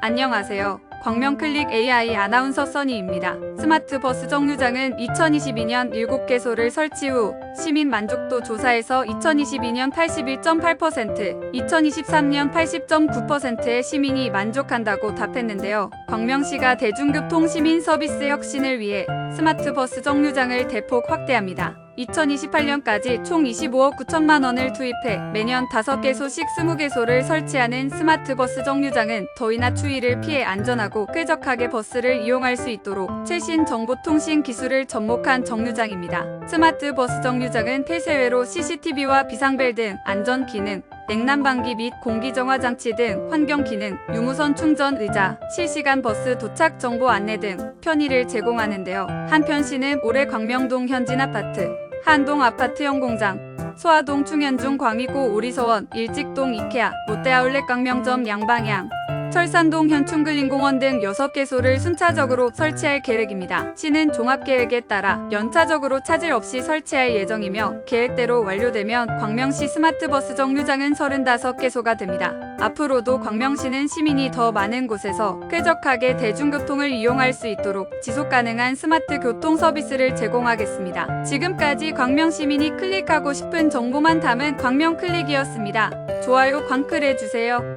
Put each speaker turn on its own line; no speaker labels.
안녕하세요. 광명클릭 AI 아나운서 써니입니다. 스마트 버스 정류장은 2022년 7개소를 설치 후 시민 만족도 조사에서 2022년 81.8%, 2023년 80.9%의 시민이 만족한다고 답했는데요. 광명시가 대중교통 시민 서비스 혁신을 위해 스마트 버스 정류장을 대폭 확대합니다. 2028년까지 총 25억 9천만 원을 투입해 매년 5개소씩 20개소를 설치하는 스마트 버스 정류장은 더위나 추위를 피해 안전하고 쾌적하게 버스를 이용할 수 있도록 최신 정보통신 기술을 접목한 정류장입니다. 스마트 버스 정류장은 폐쇄외로 CCTV와 비상벨 등 안전 기능, 냉난방기 및 공기정화 장치 등 환경 기능, 유무선 충전 의자, 실시간 버스 도착 정보 안내 등 편의를 제공하는데요. 한편 시는 올해 광명동 현진 아파트, 한동 아파트 연공장, 소아동 충현중 광희고 오리서원, 일직동 이케아, 롯데아울렛 광명점 양방향, 철산동 현충글린공원 등 6개소를 순차적으로 설치할 계획입니다. 시는 종합계획에 따라 연차적으로 차질 없이 설치할 예정이며 계획대로 완료되면 광명시 스마트버스 정류장은 35개소가 됩니다. 앞으로도 광명시는 시민이 더 많은 곳에서 쾌적하게 대중교통을 이용할 수 있도록 지속 가능한 스마트 교통 서비스를 제공하겠습니다. 지금까지 광명 시민이 클릭하고 싶은 정보만 담은 광명 클릭이었습니다. 좋아요 광클 해주세요.